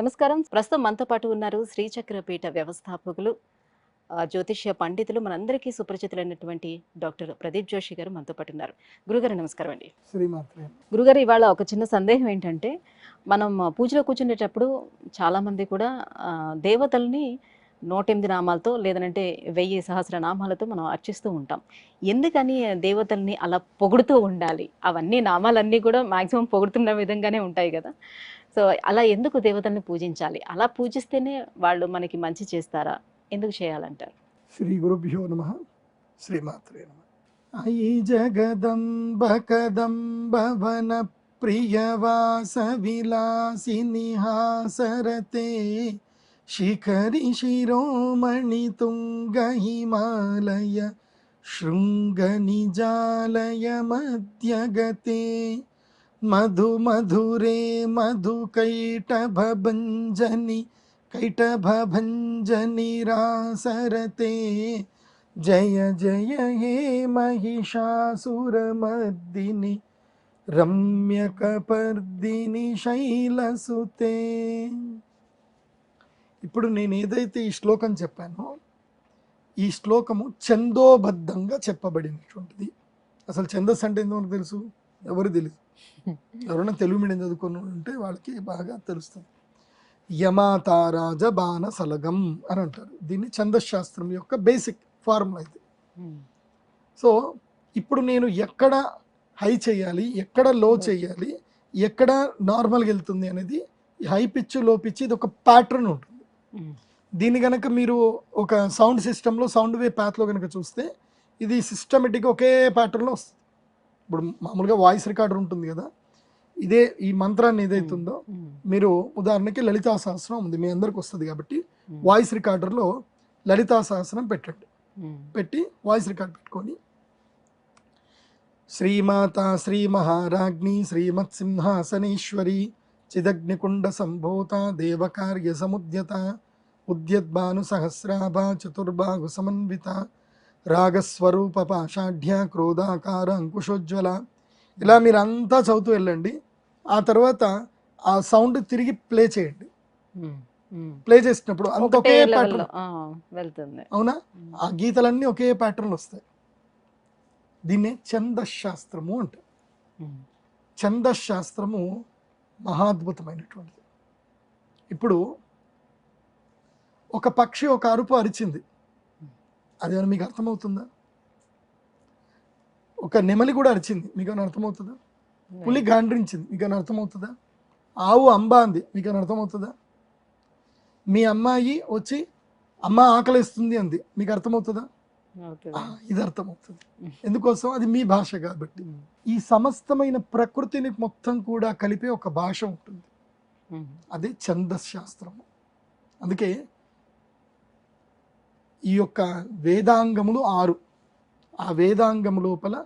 నమస్కారం. ప్రస్తుతం మనతో పాటు ఉన్నారు శ్రీచక్రపీఠ వ్యవస్థాపకులు జ్యోతిష్య పండితులు మనందరికీ సుపరిచితులైనటువంటి డాక్టర్ ప్రదీప్ జోషి గారు మనతో పాటు ఉన్నారు. గురుగారు నమస్కారం అండి. గురుగారు ఇవాళ ఒక చిన్న సందేహం ఏంటంటే మనం పూజలో కూర్చునేటప్పుడు చాలామంది కూడా ఆ, నూట నూటెనిమిది నామాలతో లేదంటే వెయ్యి సహస్ర నామాలతో మనం అర్చిస్తూ ఉంటాం. ఎందుకని దేవతల్ని అలా పొగుడుతూ ఉండాలి? అవన్నీ నామాలన్నీ కూడా మాక్సిమం పొగుడుతున్న విధంగానే ఉంటాయి కదా. సో అలా ఎందుకు దేవతల్ని పూజించాలి? అలా పూజిస్తేనే వాళ్ళు మనకి మంచి చేస్తారా? ఎందుకు చేయాలంటారు? శ్రీ గురుభ్యో నమ. శ్రీమాత్రే నమ. అయి జగదంబ కదంబవన ప్రియవాస విలాసిని शिखरि शिरोमणि तुङ्गहिमालय शृङ्गनिजालय मध्यगते मधुमधुरे मधुकैटभभञ्जनि रासरते जय जय हे महिषासुरमर्दिनि रम्यकपर्दिनि शैलसुते। ఇప్పుడు నేను ఏదైతే ఈ శ్లోకం చెప్పానో ఈ శ్లోకము ఛందోబద్ధంగా చెప్పబడినటువంటిది. అసలు ఛందస్సు అంటే ఏందో మనకు తెలుసు? ఎవరు తెలియదు ఎవరైనా తెలుగు మీడియం చదువుకొని ఉంటే వాళ్ళకి బాగా తెలుస్తుంది. యమాతారాజ బాణ సలగం అని అంటారు. దీన్ని ఛందశాస్త్రం యొక్క బేసిక్ ఫార్ములా ఇది. సో ఇప్పుడు నేను ఎక్కడ హై చేయాలి ఎక్కడ లో చేయాలి ఎక్కడ నార్మల్గా వెళ్తుంది అనేది హై పిచ్లో పిచ్ ఇది ఒక ప్యాటర్న్ ఉంటుంది. దీన్ని కనుక మీరు ఒక సౌండ్ సిస్టంలో సౌండ్ వే ప్యాత్లో కనుక చూస్తే ఇది సిస్టమేటిక్ ఒకే ప్యాటర్న్లో వస్తుంది. ఇప్పుడు మామూలుగా వాయిస్ రికార్డర్ ఉంటుంది కదా ఇదే ఈ మంత్రాన్ని ఏదైతుందో మీరు ఉదాహరణకి లలితా సహస్రం ఉంది మీ అందరికి వస్తుంది కాబట్టి వాయిస్ రికార్డర్లో లలితా సహస్రం పెట్టండి. పెట్టి వాయిస్ రికార్డ్ పెట్టుకొని శ్రీమాత శ్రీ మహారాజ్ఞి శ్రీమత్ సింహాసనేశ్వరి చిదగ్నికుండ సంభూత దేవకార్య సముద్యత ఉద్యద్భాను సహస్రాభ చతుర్బాహు సమన్విత రాగస్వరూప పాషాఢ్య క్రోధాకార అంకుశోజ్వల. ఇలా మీరు అంతా చదువుతూ వెళ్ళండి. ఆ తర్వాత ఆ సౌండ్ తిరిగి ప్లే చేయండి. ప్లే చేసినప్పుడు అంత ఒకే ప్యాటర్న్ వెళ్తుంది. అవునా? ఆ గీతలన్నీ ఒకే ప్యాటర్న్ వస్తాయి. దీన్నే ఛందశాస్త్రము అంటారు. ఛందశాస్త్రము మహాద్భుతమైనటువంటిది. ఇప్పుడు ఒక పక్షి ఒక అరుపు అరిచింది. అదేమైనా మీకు అర్థమవుతుందా? ఒక నెమలి కూడా అరిచింది. మీకు ఏమైనా అర్థమవుతుందా పులి గాండ్రించింది. మీకు ఏమైనా అర్థమవుతుందా? ఆవు అంబా అంది. మీకు ఏమైనా అర్థమవుతుందా? మీ అమ్మాయి వచ్చి అమ్మ ఆకలిస్తుంది అంది. మీకు అర్థమవుతుందా? ఇది అర్థమవుతుంది. ఎందుకోసం? అది మీ భాష కాబట్టి. ఈ సమస్తమైన ప్రకృతిని మొత్తం కూడా కలిపే ఒక భాష ఉంటుంది. అదే ఛందస్ శాస్త్రము అందుకే ఈ యొక్క వేదాంగములు ఆరు. ఆ వేదాంగము లోపల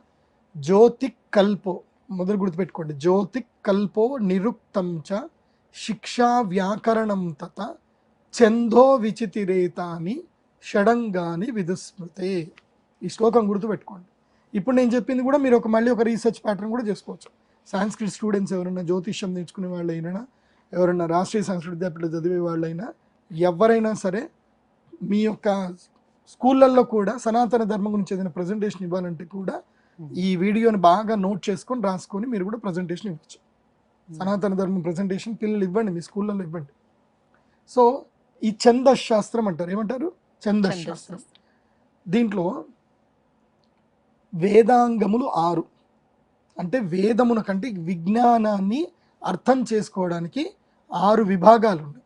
జ్యోతి కల్పో మొదలు గుర్తుపెట్టుకోండి. జ్యోతి కల్పో నిరుక్తం చ శిక్షా వ్యాకరణం తత ఛందో విచితిరేతాని షడంగాని విదుస్మృతే. ఈ శ్లోకం గుర్తుపెట్టుకోండి. ఇప్పుడు నేను చెప్పింది కూడా మీరు ఒక మళ్ళీ ఒక రీసెర్చ్ ప్యాటర్న్ కూడా చేసుకోవచ్చు. సాంస్క్రిట్ స్టూడెంట్స్ ఎవరైనా జ్యోతిష్యం నేర్చుకునే వాళ్ళైనా ఎవరైనా రాష్ట్రీయ సంస్కృత విద్యాపీఠ చదివే వాళ్ళైనా ఎవరైనా సరే మీ యొక్క స్కూళ్ళల్లో కూడా సనాతన ధర్మం గురించి ఏదైనా ప్రజెంటేషన్ ఇవ్వాలంటే కూడా ఈ వీడియోని బాగా నోట్ చేసుకొని రాసుకొని మీరు కూడా ప్రజెంటేషన్ ఇవ్వచ్చు. సనాతన ధర్మం ప్రజెంటేషన్ పిల్లలు ఇవ్వండి మీ స్కూళ్ళల్లో ఇవ్వండి. సో ఈ ఛందస్ శాస్త్రం అంటారు. ఏమంటారు? ఛందస్ శాస్త్రం దీంట్లో వేదాంగములు ఆరు. అంటే వేదమున కంటే విజ్ఞానాన్ని అర్థం చేసుకోవడానికి ఆరు విభాగాలు ఉన్నాయి.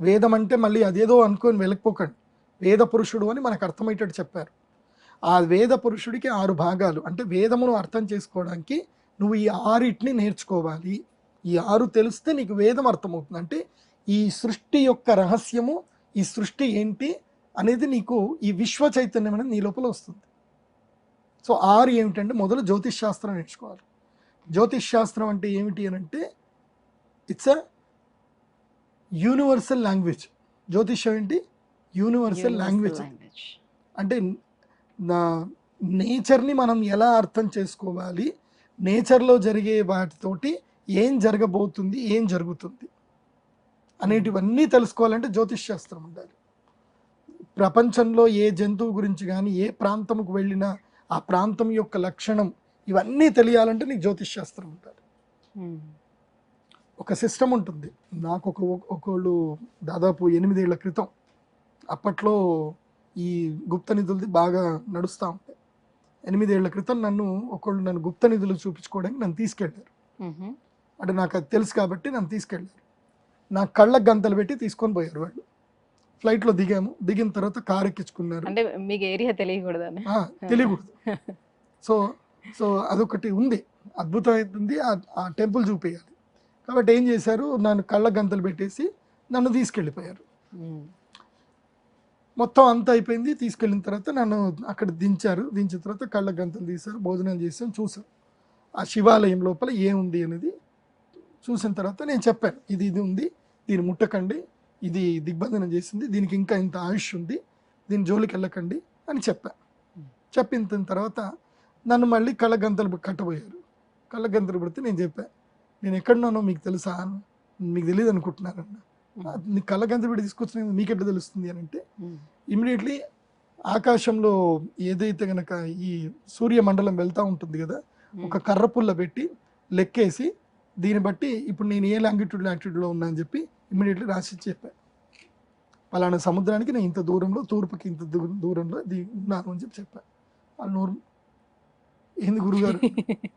వేదం అంటే మళ్ళీ అదేదో అనుకొని వెళ్ళకపోకండి వేద పురుషుడు అని మనకు అర్థమయ్యేటట్టు చెప్పారు. ఆ వేద పురుషుడికి ఆరు భాగాలు. అంటే వేదమును అర్థం చేసుకోవడానికి నువ్వు ఈ ఆరిటిని నేర్చుకోవాలి. ఈ ఆరు తెలిస్తే నీకు వేదం అర్థమవుతుంది. అంటే ఈ సృష్టి యొక్క రహస్యము ఈ సృష్టి ఏంటి అనేది నీకు ఈ విశ్వ చైతన్యం అనేది నీ లోపల వస్తుంది. సో ఆరు ఏమిటంటే మొదలు జ్యోతిష్ శాస్త్రం నేర్చుకోవాలి. జ్యోతిష్ శాస్త్రం అంటే ఏమిటి అని అంటే ఇట్స్ అ యూనివర్సల్ లాంగ్వేజ్ జ్యోతిష్యం ఏంటి? యూనివర్సల్ లాంగ్వేజ్ అంటే నా నేచర్ని మనం ఎలా అర్థం చేసుకోవాలి? నేచర్లో జరిగే వాటితోటి ఏం జరగబోతుంది? ఏం జరుగుతుంది? అనేటివన్నీ తెలుసుకోవాలంటే జ్యోతిష్ శాస్త్రం ఉండాలి. ప్రపంచంలో ఏ జంతువు గురించి కానీ ఏ ప్రాంతంకు వెళ్ళినా ఆ ప్రాంతం యొక్క లక్షణం ఇవన్నీ తెలియాలంటే నీకు జ్యోతిష్ శాస్త్రం ఉండాలి. ఒక సిస్టమ్ ఉంటుంది. నాకు ఒక ఒకళ్ళు దాదాపు ఎనిమిదేళ్ళ క్రితం అప్పట్లో ఈ గుప్త నిధులది బాగా నడుస్తూ ఉంటాయి ఎనిమిదేళ్ళ క్రితం నన్ను ఒకళ్ళు నన్ను గుప్త నిధులు చూపించుకోవడానికి నన్ను తీసుకెళ్ళారు. అంటే నాకు అది తెలుసు కాబట్టి నన్ను తీసుకెళ్ళారు. నా కళ్ళకు గంతలు పెట్టి తీసుకొని పోయారు వాళ్ళు. ఫ్లైట్లో దిగాము. దిగిన తర్వాత కారు ఎక్కించుకున్నారు. అంటే మీకు ఏరియా తెలియకూడదని. ఆ, తెలియకూడదు. సో సో అదొకటి ఉంది. అద్భుతమైంది. ఆ- ఆ టెంపుల్ చూపించాలి కాబట్టి ఏం చేశారు? నన్ను కళ్ళ గంతలు పెట్టేసి నన్ను తీసుకెళ్ళిపోయారు. మొత్తం అంతా అయిపోయింది. తీసుకెళ్ళిన తర్వాత నన్ను అక్కడ దించారు. దించిన తర్వాత కళ్ళ గంతలు తీశారు. భోజనం చేసాం చూసాం ఆ శివాలయం లోపల ఏముంది అనేది చూసిన తర్వాత నేను చెప్పాను ఇది ఇది ఉంది దీన్ని ముట్టకండి ఇది దిగ్బంధనం చేసింది దీనికి ఇంకా ఇంత ఆయుష్ ఉంది దీని జోలికి వెళ్ళకండి అని చెప్పా. చెప్పిన తర్వాత నన్ను మళ్ళీ కళ్ళ గంతలు కట్టబోయారు. కళ్ళ గంతలు పెడితే నేను చెప్పా నేను ఎక్కడున్నానో మీకు తెలుసా? మీకు తెలియదు అనుకుంటున్నారన్న. నీ కళ్ళ గంతలు పెట్టి తీసుకొచ్చిన మీకు ఎట్లా తెలుస్తుంది? అని అంటే. ఇమీడియట్లీ ఆకాశంలో ఏదైతే గనక ఈ సూర్యమండలం వెళ్తూ ఉంటుంది కదా ఒక కర్ర పుల్ల పెట్టి లెక్కేసి దీన్ని బట్టి ఇప్పుడు నేను ఏ లాంగిట్యూడ్ లాంగిట్యూడ్లో ఉన్నా అని చెప్పి ఇమీడియట్లీ రాసి చెప్పాను పలానా సముద్రానికి నేను ఇంత దూరంలో తూర్పుకి ఇంత దూరంలో దీ ఉన్నాను అని చెప్పి చెప్పాను వాళ్ళు నోరు ఏంది గురుగారు?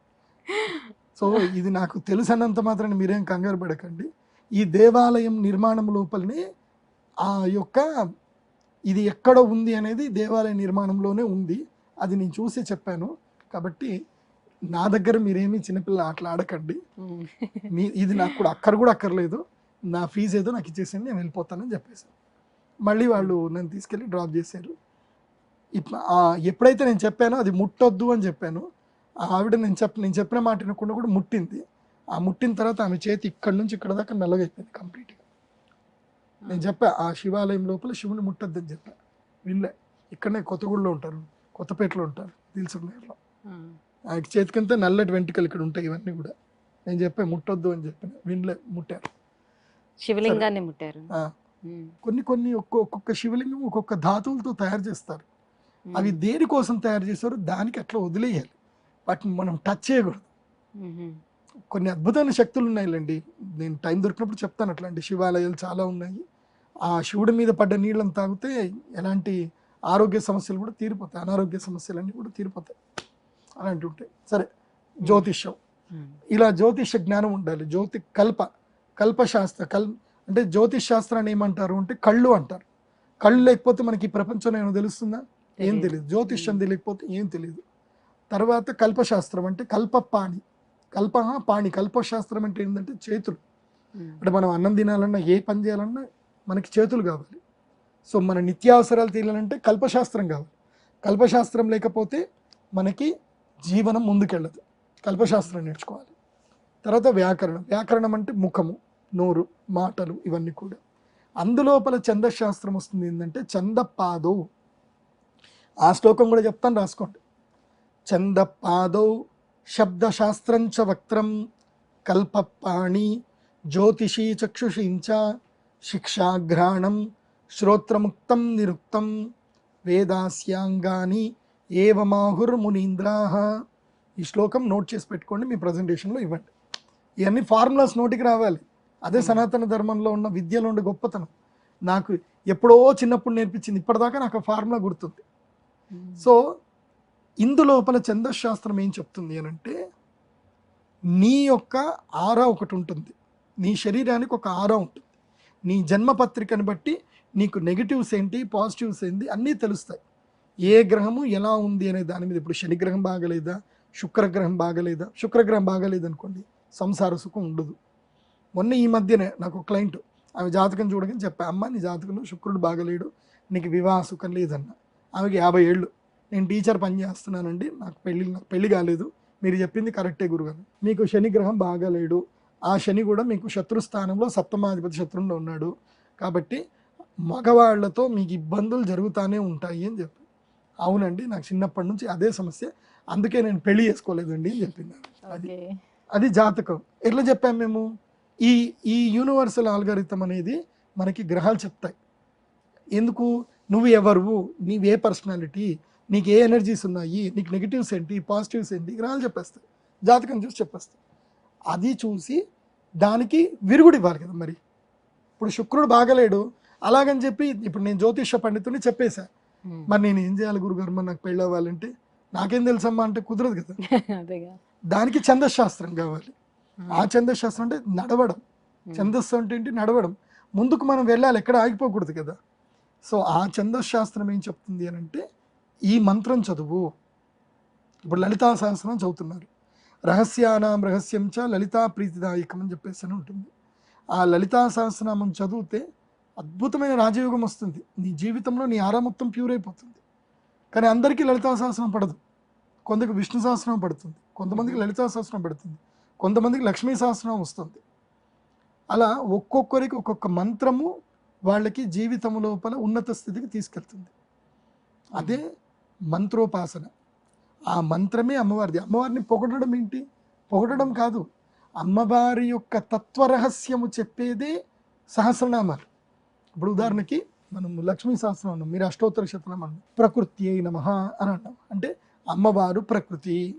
సో ఇది నాకు తెలుసన్నంత మాత్రాన్ని మీరేం కంగారు పడకండి. ఈ దేవాలయం నిర్మాణం లోపలనే ఆ యొక్క ఇది ఎక్కడ ఉంది అనేది దేవాలయ నిర్మాణంలోనే ఉంది. అది నేను చూసి చెప్పాను. కాబట్టి నా దగ్గర మీరేమీ చిన్నపిల్ల ఆటలు ఆడకండి. మీ ఇది నాకు కూడా అక్కర కూడా అక్కర్లేదు. నా ఫీజు ఏదో నాకు ఇచ్చేసింది నేను వెళ్ళిపోతానని చెప్పేశాను మళ్ళీ వాళ్ళు నన్ను తీసుకెళ్ళి డ్రాప్ చేశారు. ఎప్పుడైతే నేను చెప్పానో అది ముట్టొద్దు అని చెప్పాను. ఆవిడ నేను చెప్ప నేను చెప్పిన మాట వినకుండా కూడా ముట్టింది. ఆ ముట్టిన తర్వాత ఆమె చేతి ఇక్కడ నుంచి ఇక్కడ దాకా నల్లగైపోయింది కంప్లీట్గా. నేను చెప్పా ఆ శివాలయం లోపల శివుని ముట్టొద్దని చెప్పా. వీళ్ళే ఇక్కడనే కొత్తగూడలో ఉంటారు. కొత్తపేటలో ఉంటారు. దిల్సుకునేట్లో ఆ. ఆ చేతికంతా నల్లటి వెంట్రుకలు ఇక్కడ ఉంటాయి ఇవన్నీ కూడా. నేను చెప్పా ముట్టొద్దు అని చెప్పిన వీళ్ళే ముట్టారు. శివలింగాన్ని ముట్టారు. కొన్ని కొన్ని ఒక్క ఒక్కొక్క శివలింగం ఒక్కొక్క ధాతువులతో తయారు చేస్తారు. అవి దేనికోసం తయారు చేస్తారో దానికి అట్లా వదిలేయాలి. వాటిని మనం టచ్ చేయకూడదు. కొన్ని అద్భుతమైన శక్తులు ఉన్నాయిలేండి. నేను టైం దొరికినప్పుడు చెప్తాను అట్లాంటి శివాలయాలు చాలా ఉన్నాయి. ఆ శివుడి మీద పడ్డ నీళ్ళని తాగితే ఎలాంటి ఆరోగ్య సమస్యలు కూడా తీరిపోతాయి. అనారోగ్య సమస్యలన్నీ కూడా తీరిపోతాయి. అలాంటివి ఉంటాయి సరే జ్యోతిష్యం. ఇలా జ్యోతిష జ్ఞానం ఉండాలి. జ్యోతి కల్ప కల్పశాస్త్ర కల్ అంటే జ్యోతిష్ శాస్త్రాన్ని ఏమంటారు అంటే కళ్ళు అంటారు. కళ్ళు లేకపోతే మనకి ఈ ప్రపంచంలో ఏమైనా తెలుస్తుందా? ఏం. తెలియదు. జ్యోతిష్యం తెలియకపోతే ఏం తెలియదు. తర్వాత కల్పశాస్త్రం అంటే కల్పపాణి. కల్ప పాణి. కల్పశాస్త్రం అంటే ఏంటంటే చేతులు. అంటే మనం అన్నం తినాలన్నా ఏ పని చేయాలన్నా మనకి చేతులు కావాలి. సో మన నిత్యావసరాలు తీరాలంటే కల్పశాస్త్రం కావాలి. కల్పశాస్త్రం లేకపోతే మనకి జీవనం ముందుకెళ్ళదు. కల్పశాస్త్రం నేర్చుకోవాలి. తర్వాత వ్యాకరణం. వ్యాకరణం అంటే ముఖము నోరు మాటలు ఇవన్నీ కూడా. అందులోపల ఛందశాస్త్రం వస్తుంది ఏంటంటే చందపాదౌ ఆ శ్లోకం కూడా చెప్తాను రాసుకోండి. చందపాదౌ శబ్దశాస్త్రంచ వక్త్రం కల్పపాణి జ్యోతిషీ చక్షుషీంచ శిక్షాఘ్రాణం శ్రోత్రముక్తం నిరుక్తం వేదాస్యాంగాని ఏవమాహుర్మునీంద్రాహ ఈ శ్లోకం నోట్ చేసి పెట్టుకోండి మీ ప్రజెంటేషన్లో ఇవ్వండి. ఇవన్నీ ఫార్ములాస్ నోటికి రావాలి. అదే సనాతన ధర్మంలో ఉన్న విద్యలో ఉండే గొప్పతనం. నాకు ఎప్పుడో చిన్నప్పుడు నేర్పించింది ఇప్పటిదాకా నాకు ఆ ఫార్ములా గుర్తుంది. సో ఇందులోపల ఛందశాస్త్రం ఏం చెప్తుంది అని అంటే నీ యొక్క ఆరా ఒకటి ఉంటుంది. నీ శరీరానికి ఒక ఆరా ఉంటుంది. నీ జన్మపత్రికను బట్టి నీకు నెగిటివ్స్ ఏంటి పాజిటివ్స్ ఏంటి అన్నీ తెలుస్తాయి. ఏ గ్రహము ఎలా ఉంది అనే దాని మీద ఇప్పుడు శనిగ్రహం బాగలేదా? శుక్రగ్రహం బాగలేదా? శుక్రగ్రహం బాగలేదనుకోండి సంసార సుఖం ఉండదు. మొన్న ఈ మధ్యనే నాకు క్లయింట్ ఆమె జాతకం చూడగానే చెప్పా అమ్మ నీ జాతకంలో శుక్రుడు బాగలేడు నీకు వివాహ సుఖం లేదన్న. ఆమెకి యాభై ఏళ్ళు. నేను టీచర్ పని చేస్తున్నానండి నాకు పెళ్ళి నాకు పెళ్ళి కాలేదు మీరు చెప్పింది కరెక్టే గురుగారు. మీకు శనిగ్రహం బాగలేడు బాగాలేడు ఆ శని కూడా మీకు శత్రు స్థానంలో సప్తమాధిపతి శత్రువులో ఉన్నాడు. కాబట్టి మగవాళ్ళతో మీకు ఇబ్బందులు జరుగుతూనే ఉంటాయి అని చెప్పి. అవునండి నాకు చిన్నప్పటి నుంచి అదే సమస్య. అందుకే నేను పెళ్ళి చేసుకోలేదండి అని చెప్పింది. అది అది జాతకం. ఎట్లా చెప్పాం మేము? ఈ ఈ యూనివర్సల్ ఆల్గరిథం అనేది మనకి గ్రహాలు చెప్తాయి. ఎందుకు? నువ్వు ఎవరు నీవే పర్సనాలిటీ? నీకు ఏ ఎనర్జీస్ ఉన్నాయి? నీకు నెగిటివ్స్ ఏంటి? పాజిటివ్స్ ఏంటి? గ్రహాలు చెప్పేస్తాయి. జాతకం చూసి చెప్పేస్తాయి. అది చూసి దానికి విరుగుడు ఇవ్వాలి కదా మరి. ఇప్పుడు శుక్రుడు బాగలేడు. అలాగని చెప్పి ఇప్పుడు నేను జ్యోతిష పండితుని చెప్పేశా. మరి నేను ఏం చేయాలి గురుగారు? మరి నాకు పెళ్ళి అవ్వాలంటే నాకేం తెలుసమ్మా అంటే కుదరదు కదా. దానికి ఛందశాస్త్రం కావాలి. ఆ ఛందశాస్త్రం అంటే నడవడం. ఛందస్సు అంటే ఏంటి? నడవడం. ముందుకు మనం వెళ్ళాలి ఎక్కడ ఆగిపోకూడదు కదా. సో ఆ ఛందశాస్త్రం ఏం చెప్తుంది అని అంటే ఈ మంత్రం చదువు. ఇప్పుడు లలితా సహస్రం చదువుతున్నారు. రహస్యానాం రహస్యం చ లలితా ప్రీతిదాయకం అని చెప్పేసి అని ఉంటుంది. ఆ లలితా సహస్రనామం చదివితే అద్భుతమైన రాజయోగం వస్తుంది. నీ జీవితంలో నీ ఆరా మొత్తం ప్యూర్ అయిపోతుంది. కానీ అందరికీ లలితా సహస్రం పడదు. కొందరికి విష్ణు సహస్రం పడుతుంది. కొంతమందికి లలితా సహస్రం పడుతుంది. కొంతమందికి లక్ష్మీ సహస్రం వస్తుంది. అలా ఒక్కొక్కరికి ఒక్కొక్క మంత్రము వాళ్ళకి జీవితం లోపల ఉన్నత స్థితికి తీసుకెళ్తుంది. అదే మంత్రోపాసన. ఆ మంత్రమే అమ్మవారిది. అమ్మవారిని పొగడడం ఏంటి? పొగడడం కాదు. అమ్మవారి యొక్క తత్వరహస్యము చెప్పేదే సహస్రనామాలు. ఇప్పుడు ఉదాహరణకి మనం లక్ష్మీ సహస్రం అన్నాం మీరు అష్టోత్తర శతనామం అన్నాం ప్రకృతి అయి నమ అని అన్నాం. అంటే అమ్మవారు ప్రకృతి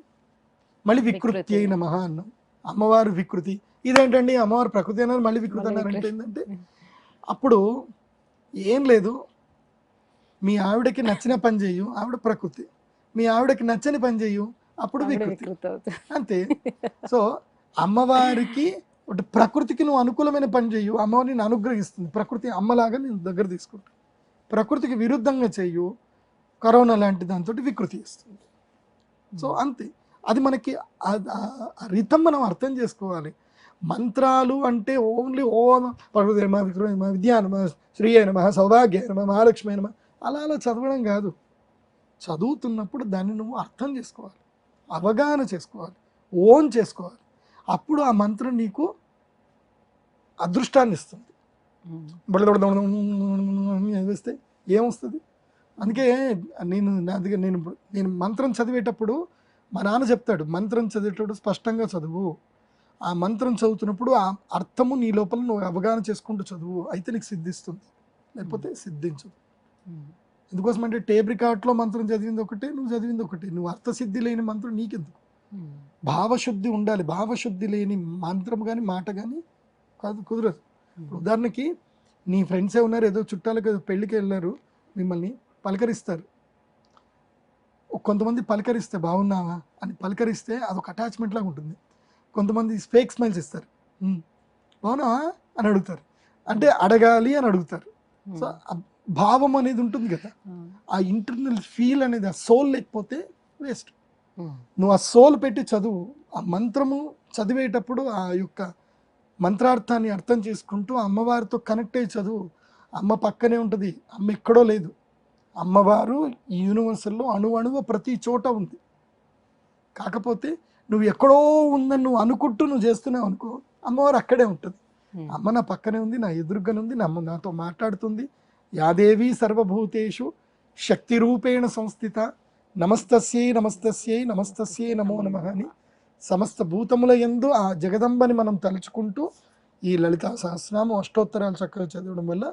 మళ్ళీ వికృతి. అయి నమ అన్నాం. అమ్మవారు వికృతి. ఇదేంటండి? అమ్మవారు ప్రకృతి అన్నారు మళ్ళీ వికృతి అన్నారు. అంటే. ఏంటంటే అప్పుడు ఏం లేదు. మీ ఆవిడకి నచ్చిన పని చేయు ఆవిడ ప్రకృతి. మీ ఆవిడకి నచ్చని పని చేయు అప్పుడు వికృతి. అంతే. సో అమ్మవారికి ఒకటి ప్రకృతికి నువ్వు అనుకూలమైన పని చేయు అమ్మవారిని నిన్ను అనుగ్రహిస్తుంది. ప్రకృతి అమ్మలాగా నేను దగ్గర తీసుకుంటా ప్రకృతికి విరుద్ధంగా చెయ్యు కరోనా లాంటి దాంతో వికృతి ఇస్తుంది సో అంతే. అది మనకి రితం మనం అర్థం చేసుకోవాలి. మంత్రాలు అంటే ఓన్లీ ఓం ప్రకృతి నమ వికృతి నమ విద్యా నమ శ్రీ నమ సౌభాగ్య నమ మహాలక్ష్మి నమ అలా అలా చదవడం కాదు. చదువుతున్నప్పుడు దాన్ని నువ్వు అర్థం చేసుకోవాలి. అవగాహన చేసుకోవాలి. ఓన్ చేసుకోవాలి. అప్పుడు ఆ మంత్రం నీకు అదృష్టాన్ని ఇస్తుంది. వేస్తే ఏమొస్తుంది? అందుకే నేను నాదిగా నేను ఇప్పుడు- నేను మంత్రం చదివేటప్పుడు మా నాన్న చెప్తాడు మంత్రం చదివేటప్పుడు స్పష్టంగా చదువు. ఆ మంత్రం చదువుతున్నప్పుడు ఆ అర్థము నీ లోపల నువ్వు అవగాహన చేసుకుంటూ చదువు. అయితే నీకు సిద్ధిస్తుంది. లేకపోతే సిద్ధించదు. ఎందుకోసం అంటే టేప్ రికార్డ్లో మంత్రం చదివింది ఒకటే నువ్వు చదివింది ఒకటే. నువ్వు అర్థసిద్ధి లేని మంత్రం నీకెందుకు? భావశుద్ధి ఉండాలి. భావశుద్ధి లేని మంత్రం కానీ మాట కానీ కాదు కుదరదు. ఇప్పుడు ఉదాహరణకి నీ ఫ్రెండ్సే ఉన్నారు ఏదో చుట్టాలకు ఏదో పెళ్ళికి వెళ్ళారు మిమ్మల్ని పలకరిస్తారు. కొంతమంది పలకరిస్తే బాగున్నావా? అని పలకరిస్తే అదొక అటాచ్మెంట్ లాగా ఉంటుంది. కొంతమంది ఫేక్ స్మైల్స్ ఇస్తారు. "ఉమ్, బాగున్నావా? అని అడుగుతారు. అంటే అడగాలి అని అడుగుతారు. సో ఆ భావం అనేది ఉంటుంది కదా. ఆ ఇంటర్నల్ ఫీల్ అనేది ఆ సోల్ లేకపోతే వేస్ట్ నువ్వు ఆ సోల్ పెట్టి చదువు. ఆ మంత్రము చదివేటప్పుడు ఆ యొక్క మంత్రార్థాన్ని అర్థం చేసుకుంటూ అమ్మవారితో కనెక్ట్ అయ్యి చదువు. అమ్మ పక్కనే ఉంటుంది. అమ్మ ఎక్కడో లేదు. అమ్మవారు ఈ యూనివర్సల్లో అణు అణువ ప్రతి చోట ఉంది. కాకపోతే నువ్వు ఎక్కడో ఉందని నువ్వు అనుకుంటూ నువ్వు చేస్తున్నావు అనుకో అమ్మవారు అక్కడే ఉంటుంది. అమ్మ నా పక్కనే ఉంది నా ఎదురుగానే ఉంది నా అమ్మ నాతో మాట్లాడుతుంది. యాదేవి సర్వభూతేషు శక్తి రూపేణ సంస్థిత నమస్తస్యై నమస్తస్యై నమస్తస్యై నమో నమ అని సమస్త భూతముల యందు ఆ జగదంబని మనం తలుచుకుంటూ ఈ లలితా సహస్రనామం అష్టోత్తరాలు చక్కగా చదవడం వల్ల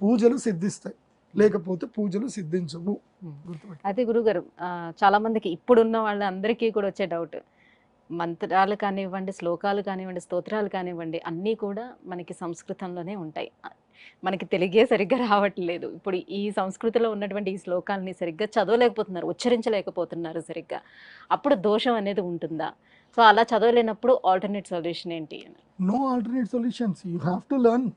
పూజలు సిద్ధిస్తాయి. లేకపోతే పూజలు సిద్ధించవు. గుర్తుపెట్టు. అయితే గురుగారు చాలా మందికి ఇప్పుడున్న వాళ్ళందరికీ కూడా వచ్చే డౌట్. మంత్రాలు కానివ్వండి శ్లోకాలు కానివ్వండి స్తోత్రాలు కానివ్వండి అన్నీ కూడా మనకి సంస్కృతంలోనే ఉంటాయి. మనకి తెలుగే సరిగ్గా రావట్లేదు. ఇప్పుడు ఈ సంస్కృతిలో ఉన్నటువంటి ఈ శ్లోకాలని సరిగ్గా చదవలేకపోతున్నారు ఉచ్చరించలేకపోతున్నారు సరిగ్గా. అప్పుడు దోషం అనేది ఉంటుందా? సో అలా చదవలేనప్పుడు ఆల్టర్నేట్ సొల్యూషన్ ఏంటి అని. No alternate solutions you have to learn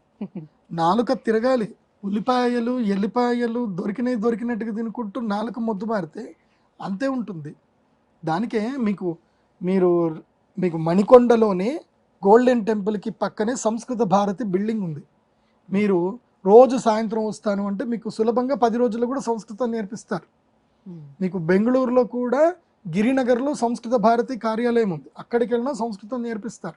నాలుక తిరగాలి. ఉల్లిపాయలు ఎల్లిపాయలు దొరికినవి దొరికినట్టుగా తినుకుంటూ నాలుక మొద్దు మారితే అంతే ఉంటుంది. దానికే మీకు మీరు మీకు మణికొండలోనే గోల్డెన్ టెంపుల్కి పక్కనే సంస్కృత భారతి బిల్డింగ్ ఉంది. మీరు రోజు సాయంత్రం వస్తాను అంటే మీకు సులభంగా పది రోజుల్లో కూడా సంస్కృతం నేర్పిస్తారు. మీకు బెంగళూరులో కూడా గిరినగర్లో సంస్కృత భారతి కార్యాలయం ఉంది. అక్కడికి వెళ్ళినా సంస్కృతం నేర్పిస్తారు.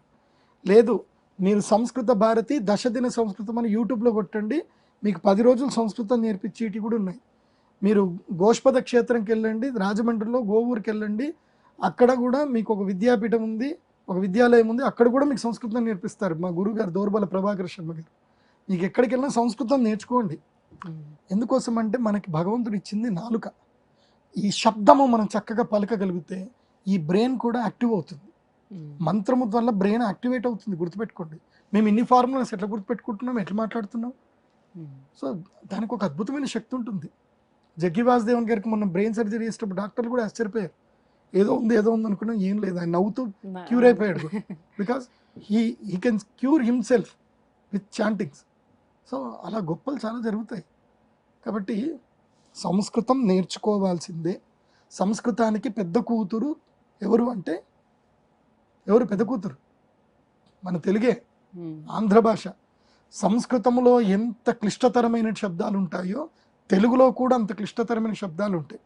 లేదు మీరు సంస్కృత భారతి దశదిన సంస్కృతం అని యూట్యూబ్లో కొట్టండి. మీకు పది రోజులు సంస్కృతం నేర్పించేటి కూడా ఉన్నాయి. మీరు గోష్పద క్షేత్రంకి వెళ్ళండి రాజమండ్రిలో గోవూరుకి వెళ్ళండి. అక్కడ కూడా మీకు ఒక విద్యాపీఠం ఉంది ఒక విద్యాలయం ఉంది. అక్కడ కూడా మీకు సంస్కృతం నేర్పిస్తారు మా గురువు గారు దోర్బల ప్రభాకర్ శర్మ గారు. మీకు ఎక్కడికి వెళ్ళినా సంస్కృతం నేర్చుకోండి. ఎందుకోసం అంటే మనకి భగవంతుడు ఇచ్చింది నాలుక. ఈ శబ్దము మనం చక్కగా పలకగలిగితే ఈ బ్రెయిన్ కూడా యాక్టివ్ అవుతుంది. మంత్రము వల్ల బ్రెయిన్ యాక్టివేట్ అవుతుంది గుర్తుపెట్టుకోండి. మేము ఇన్ని ఫార్ములాస్ ఎట్లా గుర్తుపెట్టుకుంటున్నాం ఎట్లా మాట్లాడుతున్నాం? సో దానికి ఒక అద్భుతమైన శక్తి ఉంటుంది. జగ్గి వాసుదేవన్ గారికి మొన్న బ్రెయిన్ సర్జరీ చేసేటప్పుడు డాక్టర్లు కూడా ఆశ్చర్యపోయారు. ఏదో ఉంది ఏదో ఉంది అనుకున్నాం ఏం లేదు ఆయన నవ్వుతూ క్యూర్ అయిపోయాడు. Because he he can cure himself with chantings so అలా గొప్పలు చాలా జరుగుతాయి. కాబట్టి సంస్కృతం నేర్చుకోవాల్సిందే. సంస్కృతానికి పెద్ద కూతురు ఎవరు అంటే ఎవరు పెద్ద కూతురు? మన తెలుగే ఆంధ్ర భాష. సంస్కృతంలో ఎంత క్లిష్టతరమైన శబ్దాలు ఉంటాయో తెలుగులో కూడా అంత క్లిష్టతరమైన శబ్దాలు ఉంటాయి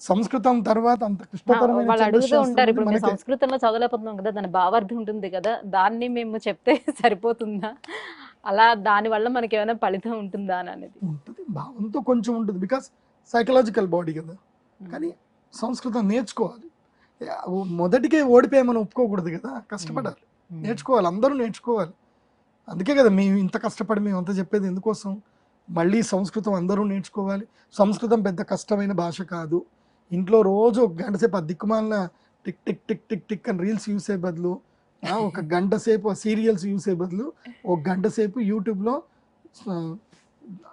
సంస్కృతం తర్వాత అంత క్లిష్టతరమైన అడుగుతూ ఉంటారు. ఇప్పుడు. సంస్కృతంలో చదవలేకపోతున్నాం కదా దాని భావార్థం ఉంటుంది కదా దాన్ని మేము చెప్తే సరిపోతుందా? అలా దాని వల్ల మనకి ఏమైనా ఫలితం ఉంటుందా అని అనేది. ఉంటుంది భావంతో కొంచెం ఉంటుంది బికాస్ సైకలాజికల్ బాడీ కదా. కానీ సంస్కృతం నేర్చుకోవాలి. మొదటికే ఓడిపోయామని ఒప్పుకోకూడదు కదా కష్టపడాలి. నేర్చుకోవాలి అందరూ నేర్చుకోవాలి. అందుకే కదా మేము ఇంత కష్టపడి మేము అంత చెప్పేది ఎందుకోసం? మళ్ళీ సంస్కృతం అందరూ నేర్చుకోవాలి. సంస్కృతం పెద్ద కష్టమైన భాష కాదు. ఇంట్లో రోజు ఒక గంట సేపు ఆ దిక్కుమాలిన tick tick tick tick tick అని రీల్స్ చూసే బదులు ఒక గంట సేపు సీరియల్స్ చూసే బదులు ఒక గంట సేపు యూట్యూబ్లో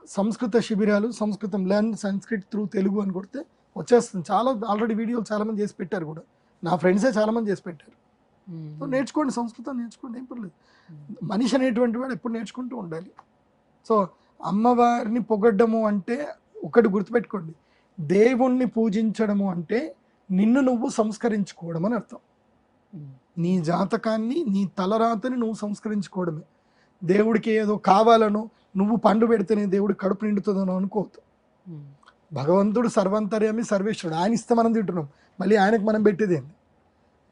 సంస్కృత శిబిరాలు సంస్కృతం లర్న్ సంస్కృత్ త్రూ తెలుగు అని కొడితే వచ్చేస్తుంది. చాలా ఆల్రెడీ వీడియోలు చాలా మంది చేసి పెట్టారు కూడా. నా ఫ్రెండ్సే చాలా మంది చేసి పెట్టారు. సో నేర్చుకోండి సంస్కృతం నేర్చుకోండి ఏం పర్లేదు. మనిషి అనేటువంటి వాడు ఎప్పుడు నేర్చుకుంటూ ఉండాలి. సో అమ్మవారిని పొగడ్డము అంటే ఒకటి గుర్తుపెట్టుకోండి. దేవుణ్ణి పూజించడము అంటే నిన్ను నువ్వు సంస్కరించుకోవడం అని అర్థం. నీ జాతకాన్ని నీ తలరాతని నువ్వు సంస్కరించుకోవడమే. దేవుడికి ఏదో కావాలనో నువ్వు పండు పెడితేనే దేవుడు కడుపు నిండుతుందనో అనుకోవద్దు. భగవంతుడు సర్వంతర్యామి సర్వేశ్వరుడు. ఆయన ఇస్తే మనం తింటున్నాం. మళ్ళీ ఆయనకు మనం పెట్టేది ఏంది?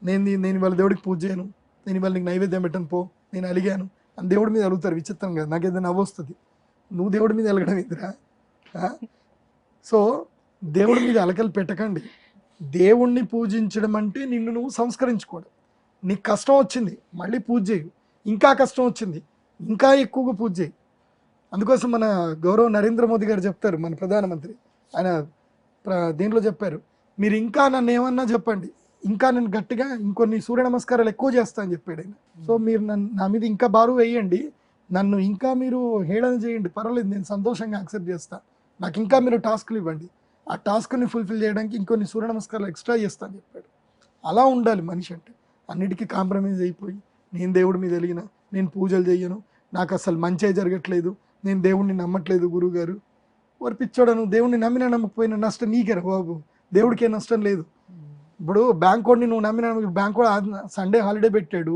నేను నేను వాళ్ళ దేవుడికి పూజ చేయను. నేను ఇవాళ నీకు నైవేద్యం పెట్టను పో. నేను అలిగాను. అని దేవుడి మీద అలుగుతారు. విచిత్రం కదా నాకు ఏదైనా నవ్వు వస్తుంది. నువ్వు దేవుడి మీద అలగడం ఇదిరా సో దేవుడి మీద అలకలు పెట్టకండి. దేవుణ్ణి పూజించడం అంటే నిన్ను నువ్వు సంస్కరించుకోవడం. నీకు కష్టం వచ్చింది మళ్ళీ పూజ చేయు. ఇంకా కష్టం వచ్చింది ఇంకా ఎక్కువగా పూజ చేయి. అందుకోసం మన గౌరవ నరేంద్ర మోదీ గారు చెప్తారు మన ప్రధానమంత్రి. ఆయన ప్ర- దీంట్లో చెప్పారు మీరు ఇంకా నన్ను ఏమన్నా చెప్పండి. ఇంకా నేను గట్టిగా ఇంకొన్ని సూర్య నమస్కారాలు ఎక్కువ చేస్తా అని చెప్పాడు ఆయన. సో మీరు నన్ను నా మీద ఇంకా బారు వేయండి. నన్ను ఇంకా మీరు హేళన చేయండి. పర్వాలేదు నేను సంతోషంగా యాక్సెప్ట్ చేస్తాను నాకు ఇంకా మీరు టాస్క్లు ఇవ్వండి. ఆ టాస్క్ని ఫుల్ఫిల్ చేయడానికి ఇంకొన్ని సూర్య నమస్కారాలు ఎక్స్ట్రా చేస్తా అని చెప్పాడు. అలా ఉండాలి మనిషి అంటే. అన్నిటికీ కాంప్రమైజ్ అయిపోయి నేను దేవుడి మీద వెలిగిన నేను పూజలు చేయను నాకు అసలు మంచే జరగట్లేదు నేను దేవుడిని నమ్మట్లేదు గురువుగారు వారు పిచ్చోడా నువ్వు దేవుడిని నమ్మినా నమ్మకపోయినా నష్టం నీకేరా బాబు? దేవుడికే నష్టం లేదు. ఇప్పుడు బ్యాంక్ వాడిని నువ్వు నమ్మిన బ్యాంక్ వాడు సండే హాలిడే పెట్టాడు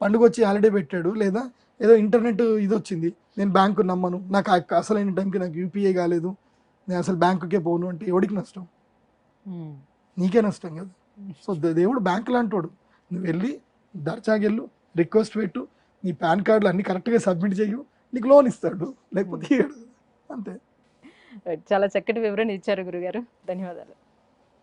పండుగ వచ్చి హాలిడే పెట్టాడు లేదా ఏదో ఇంటర్నెట్ ఇది వచ్చింది నేను బ్యాంకు నమ్మను నాకు అసలైన టైంకి నాకు యూపీఐ కాలేదు నేను అసలు బ్యాంకుకే పోను అంటే ఎవడికి నష్టం? నీకే నష్టం కదా. సో దేవుడు బ్యాంక్ లాంటోడు. నువ్వు వెళ్ళి దర్జాగెళ్ళు రిక్వెస్ట్ పెట్టు నీ పాన్ కార్డులు అన్ని కరెక్ట్గా సబ్మిట్ చేయు నీకు లోన్ ఇస్తాడు లేకపోతే ఇయ్యడు అంతే. చాలా చక్కటి వివరణ ఇచ్చారు గురుగారు. ధన్యవాదాలు.